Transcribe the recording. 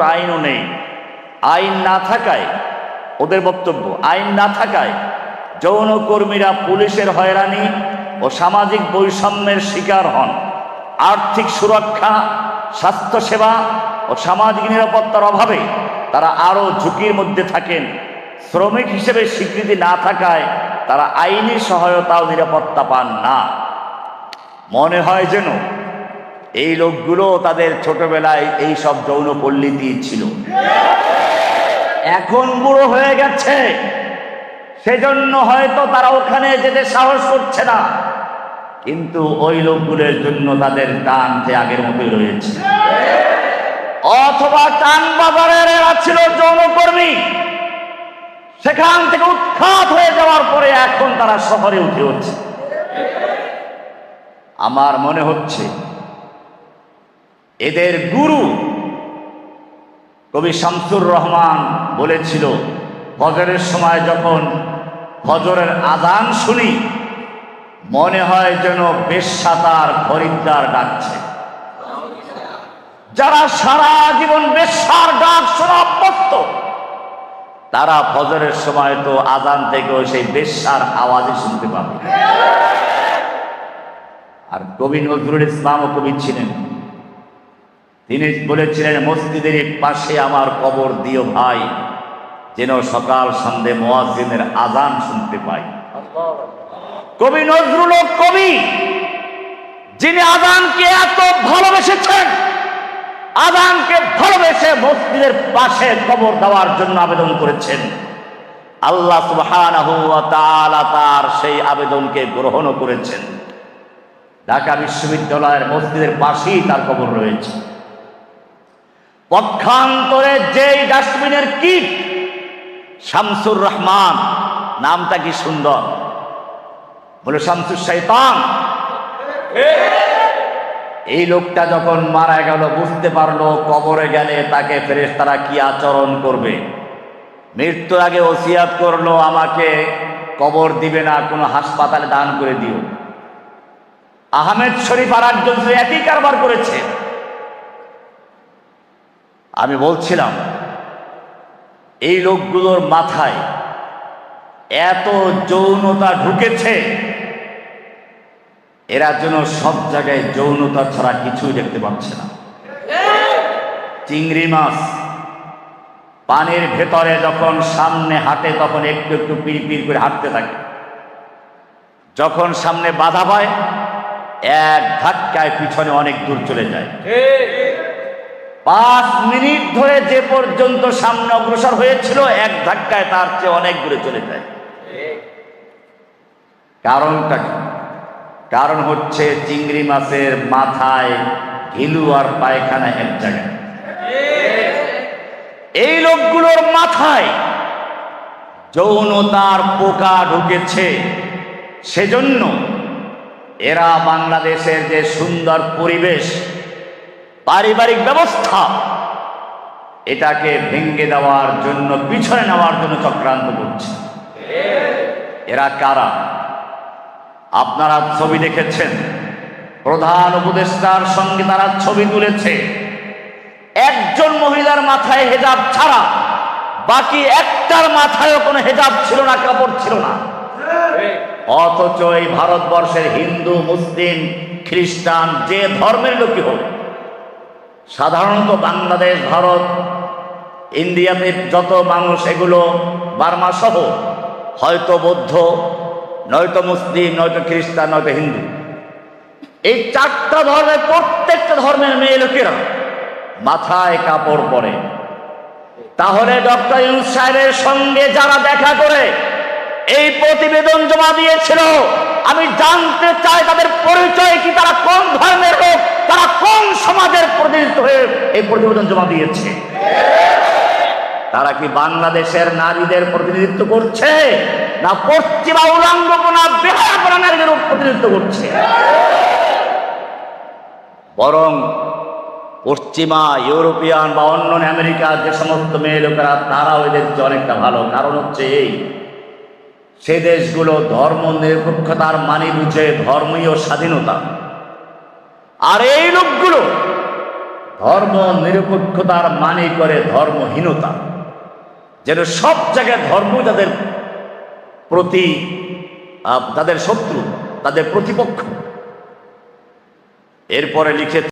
আইনও নেই। আইন না থাকায় ওদের বক্তব্য, আইন না থাকায় যৌনকর্মীরা পুলিশের হয়রানি ও সামাজিক বৈষম্যের শিকার হন। আর্থিক সুরক্ষা, স্বাস্থ্যসেবা ও সামাজিক নিরাপত্তার অভাবে তারা আরও ঝুঁকির মধ্যে থাকেন। শ্রমিক হিসেবে স্বীকৃতি না থাকায় তারা আইনি সহায়তা ও নিরাপত্তা পান না। মনে হয় যেন এই লোকগুলো তাদের ছোটবেলায় এই সব যৌন পল্লীতি ছিল। এখন বুড়ো হয়ে গেছে। সেজন্য হয়তো তারা ওখানে যেতে সাহস করছে না। কিন্তু ওই লোকগুলোর জন্য তাদের টান যে আগের মতোই রয়েছে। অথবা টান বাজারের এরা ছিল যৌনকর্মী। সেখান থেকে উৎখাত হয়ে যাওয়ার পরে এখন তারা শহরে উঠে হচ্ছে আমার মনে হচ্ছে এদের গুরু কবি শামসুর রহমান বলেছিল, ফজরের সময় যখন ফজরের আদান শুনি, মনে হয় যেন বেশ্যাতার খরিদ্দার ডাকছে। যারা সারা জীবন বেশ্যার ডাক শোনা অভ্যস্ত, তারা ফজরের সময় তো আজান থেকেও সেই বেশ্যার আওয়াজই শুনতে পাবে। আর কবি নজরুল ইসলামও কবি ছিলেন। তিনি বলেছিলেন, মসজিদের পাশে আমার কবর দিও ভাই, যেন সকাল সন্ধে মোয়াজিনের আজান শুনতে পাই। কবি নজরুল কবি, যিনি আজানকে এত ভালোবেসেছেন আজানকে ভালোবেসে মসজিদের পাশে কবর দেওয়ার জন্য আবেদন করেছেন। আল্লাহ তাআলা তার সেই আবেদনকে গ্রহণও করেছেন। ঢাকা বিশ্ববিদ্যালয়ের মসজিদের পাশেই তার কবর রয়েছে। পক্ষান্তরে যেই ডাস্টবিনের কিট, শামসুর রহমান, নামটা কি সুন্দর? বলে, শামসুর শৈতান এই লোকটা যখন মারা গেল, বুঝতে পারল কবরে গেলে তাকে ফেরেস তারা কি আচরণ করবে। মৃত্যুর আগে ওসিয়াত করল, আমাকে কবর দিবে না, কোনো হাসপাতালে দান করে দিও। আহমেদ শরীফ আর একজন একই কারবার করেছে আমি বলছিলাম, এই লোকগুলোর মাথায় এত যৌনতা ঢুকেছে, এরা যেন সব জায়গায় যৌনতা ছাড়া কিছুই দেখতে পাচ্ছে না। চিংড়ি মাছ পানির ভেতরে যখন সামনে হাঁটে, তখন একটু একটু পিড় করে হাঁটতে থাকে। যখন সামনে বাধা পায়, এক ধাক্কায় পিছনে অনেক দূর চলে যায়। পাঁচ মিনিট ধরে যে পর্যন্ত সামনে অগ্রসর হয়েছিল, এক ধাক্কায় তার চেয়ে অনেক দূরে চলে যায়। কারণটা কি? কারণ হচ্ছে চিংড়ি মাছের মাথায় ঘিলু আর পায়খানা এক জায়গায়। এই লোকগুলোর মাথায় যৌনতার পোকা ঢুকেছে। সেজন্য এরা বাংলাদেশের যে সুন্দর পরিবেশ পারিবারিক ব্যবস্থা, এটাকে ভেঙ্গে দেওয়ার জন্য, পিছনে নেওয়ার জন্য চক্রান্ত করছে। এরা কারা? আপনারা ছবি দেখেছেন, প্রধান উপদেষ্টার সঙ্গে তারা ছবি তুলেছে। একজন মহিলার মাথায় হেজাব ছাড়া, বাকি একটার মাথায়ও কোনো হেজাব ছিল না, কাপড় ছিল না। অথচ এই ভারতবর্ষের হিন্দু, মুসলিম, খ্রিস্টান, যে ধর্মের লোকই হোক সাধারণত বাংলাদেশ, ভারত, ইন্ডিয়াতে যত মানুষ এগুলো বার্মা সহ হয়তো বৌদ্ধ, নয়তো মুসলিম, নয়তো খ্রিস্টান, নয়তো হিন্দু। এই চারটা ধর্মের প্রত্যেকটা ধর্মের মেয়ে লোকেরা মাথায় কাপড় পরে। তাহলে ডক্টর ইউনুস সাহেবের সঙ্গে যারা দেখা করে এই প্রতিবেদন জমা দিয়েছিল, আমি জানতে চাই তাদের পরিচয় কি, তারা কোন ধর্মের সমাজের প্রতিনিধিত্ব হয়ে এই প্রতিবেদন জমা দিয়েছে? তারা কি বাংলাদেশের নারীদের প্রতিনিধিত্ব করছে? না পশ্চিমা উলাঙ্গপনা বেহায়াপনা নারীদের প্রতিনিধিত্ব করছে? বরং পশ্চিমা, ইউরোপিয়ান বা অন্য আমেরিকার যে সমস্ত মেয়ে লোকেরা তারা এদের চেয়ে অনেকটা ভালো। কারণ হচ্ছে এই, সে দেশগুলো ধর্ম নিরপেক্ষতার মানি বুঝে ধর্মীয় স্বাধীনতা আর এই লোকগুলো ধর্ম নিরপেক্ষতার মানে করে ধর্মহীনতা, যেন সব জায়গায় ধর্ম তাদের প্রতি তাদের শত্রু, তাদের প্রতিপক্ষ। এরপরে লিখে